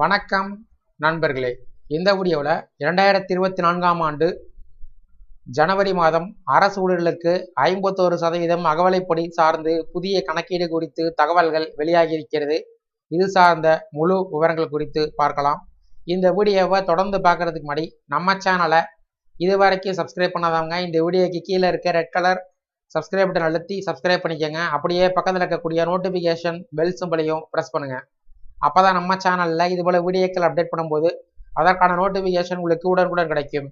வணக்கம் நண்பர்களே. இந்த வீடியோவில் இரண்டாயிரத்தி இருபத்தி நான்காம் ஆண்டு ஜனவரி மாதம் அரசு ஊழியர்களுக்கு ஐம்பத்தோரு சதவீதம் அகவலைப்படி சார்ந்து புதிய கணக்கீடு குறித்து தகவல்கள் வெளியாகியிருக்கிறது. இது சார்ந்த முழு விவரங்கள் குறித்து பார்க்கலாம். இந்த வீடியோவை தொடர்ந்து பார்க்கறதுக்கு முன்னாடி நம்ம சேனலை இது வரைக்கும் சப்ஸ்கிரைப் பண்ணாதவங்க இந்த வீடியோக்கு கீழே இருக்க ரெட் கலர் சப்ஸ்கிரைப் பட்டன் அழுத்தி சப்ஸ்கிரைப் பண்ணிக்கோங்க. அப்படியே பக்கத்தில் இருக்கக்கூடிய நோட்டிஃபிகேஷன் பெல் சிம்பளையும் ப்ரெஸ் பண்ணுங்கள் அப்போ தான் நம்ம சேனலில் இது போல் வீடியோக்கள் அப்டேட் பண்ணும்போது அதற்கான நோட்டிஃபிகேஷன் உங்களுக்கு உடனுக்குடன் கிடைக்கும்.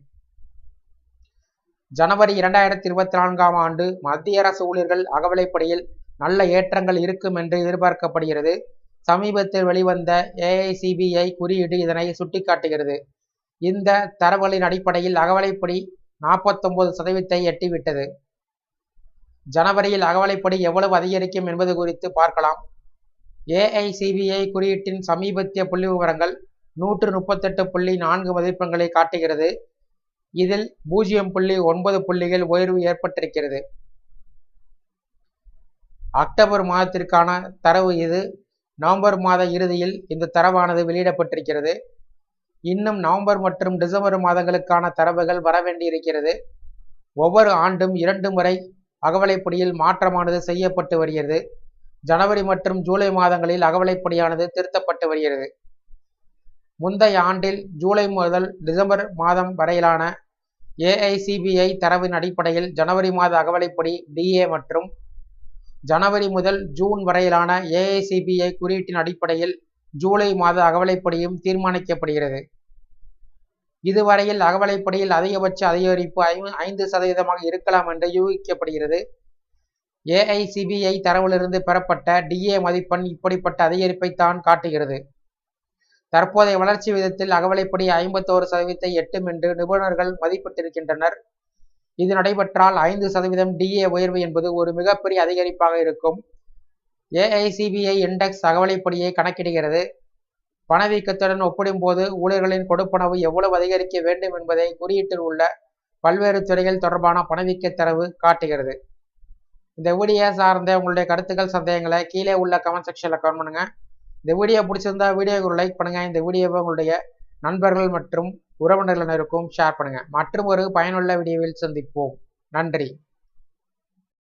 ஜனவரி இரண்டாயிரத்தி இருபத்தி நான்காம் ஆண்டு மத்திய அரசு ஊழியர்கள் அகவிலைப்படியில் நல்ல ஏற்றங்கள் இருக்கும் என்று எதிர்பார்க்கப்படுகிறது. சமீபத்தில் வெளிவந்த ஏஐசிபிஐ குறியீடு இதனை சுட்டிக்காட்டுகிறது. இந்த தரவுகளின் அடிப்படையில் அகவலைப்படி நாற்பத்தொன்பது சதவீதத்தை எட்டிவிட்டது. ஜனவரியில் அகவலைப்படி எவ்வளவு அதிகரிக்கும் என்பது குறித்து பார்க்கலாம். ஏஐசிபிஐ குறியீட்டின் சமீபத்திய புள்ளி விவரங்கள் நூற்று முப்பத்தெட்டு புள்ளி நான்கு மதிப்பெண்களை காட்டுகிறது. இதில் பூஜ்ஜியம் புள்ளி ஒன்பது புள்ளிகள் உயர்வு ஏற்பட்டிருக்கிறது. அக்டோபர் மாதத்திற்கான தரவு இது. நவம்பர் மாத இறுதியில் இந்த தரவானது வெளியிடப்பட்டிருக்கிறது. இன்னும் நவம்பர் மற்றும் டிசம்பர் மாதங்களுக்கான தரவுகள் வரவேண்டியிருக்கிறது ஒவ்வொரு ஆண்டும் இரண்டு முறை அகவலைப்படியில் மாற்றமானது செய்யப்பட்டு வருகிறது. ஜனவரி மற்றும் ஜூலை மாதங்களில் அகவலைப்படியானது திருத்தப்பட்டு வருகிறது. முந்தைய ஆண்டில் ஜூலை முதல் டிசம்பர் மாதம் வரையிலான ஏஐசிபிஐ தரவின் அடிப்படையில் ஜனவரி மாத அகவலைப்படி டிஏ மற்றும் ஜனவரி முதல் ஜூன் வரையிலான ஏஐசிபிஐ குறியீட்டின் அடிப்படையில் ஜூலை மாத அகவலைப்படியும் தீர்மானிக்கப்படுகிறது. இதுவரையில் அகவலைப்படியில் அதிகபட்ச அதிகரிப்பு ஐந்து சதவீதமாக இருக்கலாம் என்று யூகிக்கப்படுகிறது. ஏஐசிபிஐ தரவிலிருந்து பெறப்பட்ட டிஏ மதிப்பெண் இப்படிப்பட்ட அதிகரிப்பை தான் காட்டுகிறது. தற்போதைய வளர்ச்சி விதத்தில் அகவலைப்படி ஐம்பத்தோரு சதவீதத்தை எட்டும் என்று நிபுணர்கள் மதிப்பிட்டிருக்கின்றனர். இது நடைபெற்றால் ஐந்து சதவீதம் டிஏ உயர்வு என்பது ஒரு மிகப்பெரிய அதிகரிப்பாக இருக்கும். ஏஐசிபிஐ இண்டெக்ஸ் அகவலைப்படியை கணக்கிடுகிறது. பணவீக்கத்துடன் ஒப்பிடும்போது ஊழியர்களின் கொடுப்பனவு எவ்வளவு அதிகரிக்க வேண்டும் என்பதை குறியீட்டில் உள்ள பல்வேறு துறைகள் தொடர்பான பணவீக்க தரவு காட்டுகிறது. இந்த வீடியோ சார்ந்த உங்களுடைய கருத்துக்கள் சந்தேகங்களை கீழே உள்ள கமெண்ட் செக்ஷனில் கமெண்ட் பண்ணுங்கள் இந்த வீடியோ பிடிச்சிருந்தா வீடியோக்கு ஒரு லைக் பண்ணுங்கள் இந்த வீடியோவை உங்களுடைய நண்பர்கள் மற்றும் உறவினர்களினருக்கும் ஷேர் பண்ணுங்கள் மற்றும் ஒரு பயனுள்ள வீடியோவில் சந்திப்போம். நன்றி.